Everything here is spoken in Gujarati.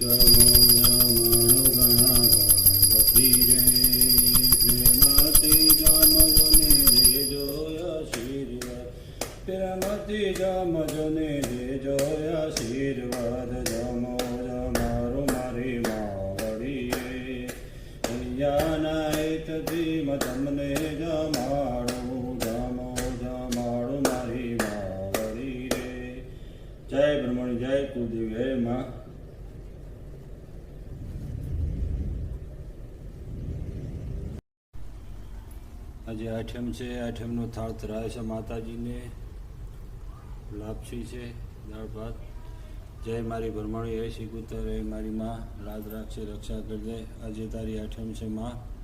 જમણો ગણા ગણપતિ રે પ્રેમથી જમજો ને દેજો આશીર્વાદ પ્રેમથી જમજો ને દેજો આશીર્વાદ જમો જમારો મારી માવડી રે કૈયાના હિતથી મ તમને જમાડું જમો જમાડું મારી માવડી રે જય બ્રહ્મણ, જય કુલદેવી હે માં. આજે આઠમ છે, આઠમનો થાળ ધરાય છે માતાજીને. લાપસી છે, દાળ ભાત. જય મારી ભરમાણી હે શ્રી હે મારી માં. લાદ રાખશે રક્ષા કરજે. આજે તારી આઠમ છે માં.